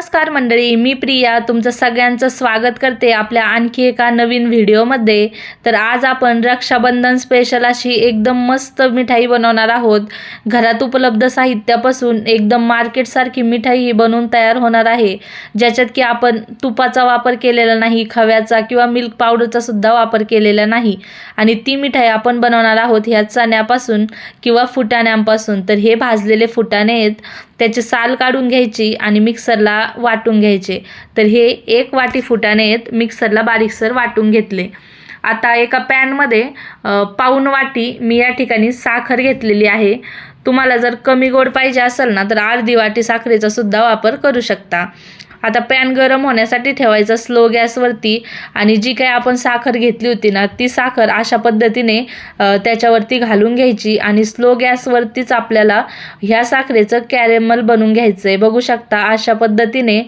नमस्कार मंडळी मी प्रिया. तुमचं सगळ्यांचं स्वागत करते आपल्या आणखी एका नवीन व्हिडिओमध्ये. तर आज आपण रक्षाबंधन स्पेशल अशी एकदम मस्त मिठाई बनवणार आहोत. घरात उपलब्ध साहित्यापासून एकदम मार्केटसारखी मिठाई ही बनवून तयार होणार आहे. ज्याच्यात की आपण तुपाचा वापर केलेला नाही खव्याचा किंवा मिल्क पावडरचा सुद्धा वापर केलेला नाही. आणि ती मिठाई आपण बनवणार आहोत ह्या चण्यापासून किंवा फुटाण्यांपासून. तर हे भाजलेले फुटाणे आहेत त्याची साल काढून घ्यायची आणि मिक्सरला वाटून घ्यायचे. तर हे एक वाटी फुटाने मिक्सरला बारीकसर वाटून घेतले. आता एका पॅनमध्ये पाऊन वाटी मी या ठिकाणी साखर घेतलेली आहे. तुम्हाला जर कमी गोड पाहिजे असेल ना तर अर्धी वाटी साखरेचा सुद्धा वापर करू शकता. आता पॅन गरम होण्यासाठी ठेवायचा स्लो गॅसवरती आणि जी काही आपण साखर घेतली होती ना ती साखर अशा पद्धतीने त्याच्यावरती घालून घ्यायची आणि स्लो गॅसवरतीच आपल्याला ह्या साखरेचं कॅरेमल बनवून घ्यायचं आहे बघू शकता अशा पद्धतीने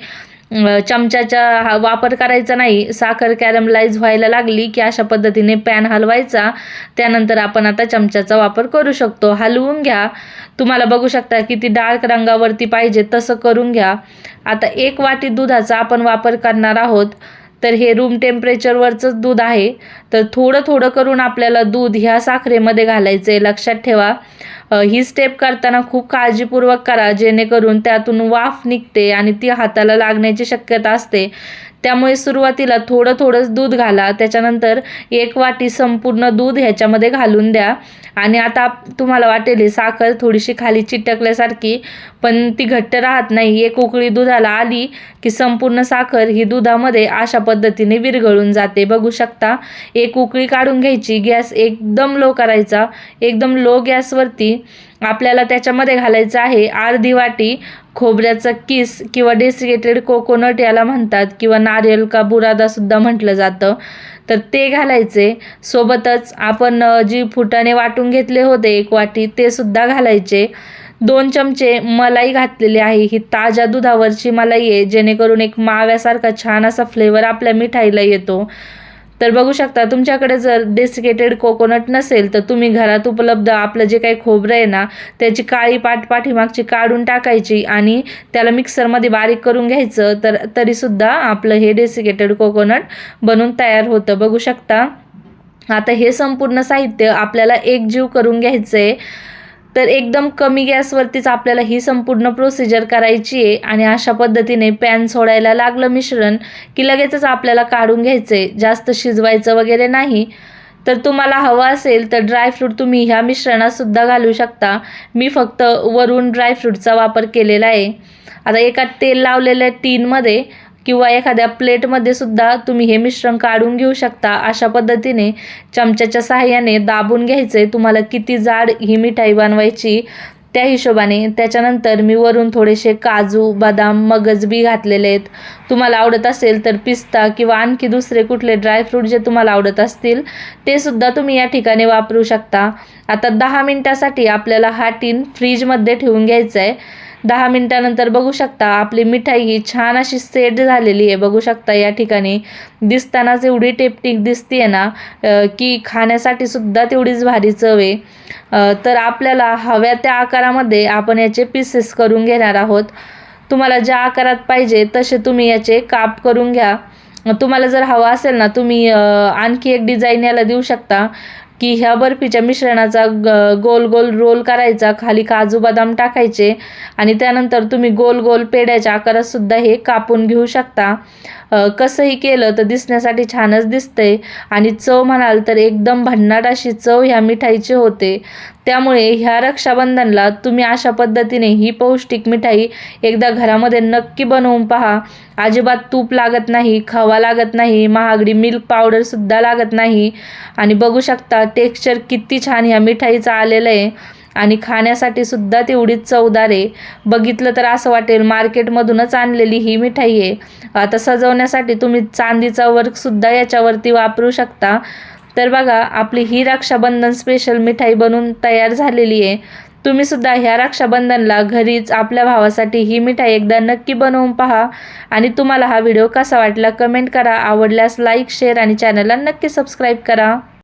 चमच्याचा हा वापर करायचा नाही. साखर कॅरमलाइज व्हायला लागली की अशा पद्धतीने पॅन हलवायचा. त्यानंतर आपण आता चमच्याचा वापर करू शकतो. हलवून घ्या. तुम्हाला बघू शकता किती डार्क रंगावरती पाहिजे तसं करून घ्या. आता एक वाटी दुधाचा आपण वापर करणार आहोत. तर हे रूम टेम्परेचरवरचंच दूध आहे. तर थोडं थोडं करून आपल्याला दूध ह्या साखरेमध्ये घालायचं आहे लक्षात ठेवा. ही स्टेप करताना खूप काळजीपूर्वक करा. जेणेकरून त्यातून वाफ निघते आणि ती हाताला लागण्याची शक्यता असते. त्यामुळे सुरुवातीला थोडं थोडंच दूध घाला त्याच्यानंतर एक वाटी संपूर्ण दूध ह्याच्यामध्ये घालून द्या. आणि आता तुम्हाला वाटेल ही साखर थोडीशी खाली चिटकल्यासारखी पण ती घट्ट राहत नाही. एक उकळी दुधाला आली की संपूर्ण साखर ही दुधामध्ये अशा पद्धतीने विरघळून जाते. बघू शकता एक उकळी काढून घ्यायची गॅस एकदम लो करायचा. एकदम लो गॅसवरती आपल्याला त्याच्यामध्ये घालायचं आहे. अर्धी वाटी खोबऱ्याचं किस किंवा डेसिकेटेड कोकोनट याला म्हणतात किंवा नारियल का बुरादासुद्धा म्हटलं जातं. तर ते घालायचे. सोबतच आपण जी फुटाणे वाटून घेतले होते एक वाटी ते सुद्धा घालायचे. दोन चमचे मलाई घातलेली आहे. ही ताज्या दुधावरची मलाई आहे. जेणेकरून एक माव्यासारखा छान असा फ्लेवर आपल्या मिठाईला येतो. तर बघू शकता तुमच्याकडे जर डेसिकेटेड कोकोनट नसेल तर तुम्ही घरात उपलब्ध आपलं जे काही खोबरं आहे ना त्याची काळी पाठ पाठीमागची काढून टाकायची आणि त्याला मिक्सरमध्ये बारीक करून घ्यायचं तर तरीसुद्धा आपलं हे डेसिकेटेड कोकोनट बनून तयार होतं. बघू शकता. आता हे संपूर्ण साहित्य आपल्याला एकजीव करून घ्यायचं आहे तर एकदम कमी गॅसवरतीच आपल्याला ही संपूर्ण प्रोसिजर करायची आहे. आणि अशा पद्धतीने पॅन सोडायला लागलं मिश्रण की लगेचच आपल्याला काढून घ्यायचं आहे जास्त शिजवायचं वगैरे नाही. तर तुम्हाला हवं असेल तर ड्रायफ्रूट तुम्ही ह्या मिश्रणातसुद्धा घालू शकता. मी फक्त वरून ड्रायफ्रूटचा वापर केलेला आहे. आता एका तेल लावलेल्या टीनमध्ये किंवा एखाद्या प्लेटमध्ये सुद्धा तुम्ही हे मिश्रण काढून घेऊ शकता. अशा पद्धतीने चमच्याच्या सहाय्याने दाबून घ्यायचे. तुम्हाला किती जाड ही मिठाई बनवायची त्या हिशोबाने. त्याच्यानंतर मी वरून थोडेसे काजू बदाम मगज बी घातलेले आहेत. तुम्हाला आवडत असेल तर पिस्ता किंवा आणखी दुसरे कुठले ड्रायफ्रूट जे तुम्हाला आवडत असतील ते सुद्धा तुम्ही या ठिकाणी वापरू शकता. आता दहा मिनटासाठी आपल्याला हा टीन फ्रीजमध्ये ठेवून घ्यायचा आहे दहा मिनटानंतर बघू शकता आपली मिठाई ही छान अशी सेट झालेली आहे. बघू शकता या ठिकाणी दिसतानाच एवढी टेपटिक दिसते ना की खाण्यासाठी सुद्धा तेवढीच भारी चव आहे. तर आपल्याला हव्या त्या आकारामध्ये आपण याचे पीसेस करून घेणार आहोत. तुम्हाला ज्या आकारात पाहिजे तसे तुम्ही याचे काप करून घ्या. तुम्हाला जर हवा असेल ना तुम्ही आणखी एक डिझाईन याला देऊ शकता. की ह्या बर्फीच्या मिश्रणाचा ग गोल गोल रोल करायचा खाली काजू बदाम टाकायचे आणि त्यानंतर तुम्ही गोल गोल पेड्याच्या आकारातसुद्धा हे कापून घेऊ शकता. कसंही केलं तर दिसण्यासाठी छानच दिसतंय आणि चव म्हणाल तर एकदम भन्नाट अशी चव ह्या मिठाईची होते. त्यामुळे ह्या रक्षाबंधनला तुम्ही अशा पद्धतीने ही पौष्टिक मिठाई एकदा घरामध्ये नक्की बनवून पहा. अजिबात तूप लागत नाही खवा लागत नाही महागडी मिल्क पावडरसुद्धा लागत नाही आणि बघू शकता टेक्स्चर किती छान ह्या मिठाईचं आलेलं आहे. आणि खाण्यासाठी सुद्धा तेवढीच चवदार आहे. बघितलं तर असं वाटेल मार्केटमधूनच आणलेली ही मिठाई आहे. आता सजवण्यासाठी तुम्ही चांदीचा वर्कसुद्धा याच्यावरती वापरू शकता. तर बघा आपली ही रक्षाबंधन स्पेशल मिठाई बनून तयार झालेली आहे. तुम्ही सुद्धा ह्या रक्षाबंधनला घरीच आपल्या भावासाठी ही मिठाई एकदा नक्की बनवून पहा. आणि तुम्हाला हा व्हिडिओ कसा वाटला कमेंट करा. आवडल्यास लाईक शेअर आणि चॅनलला नक्की सबस्क्राईब करा.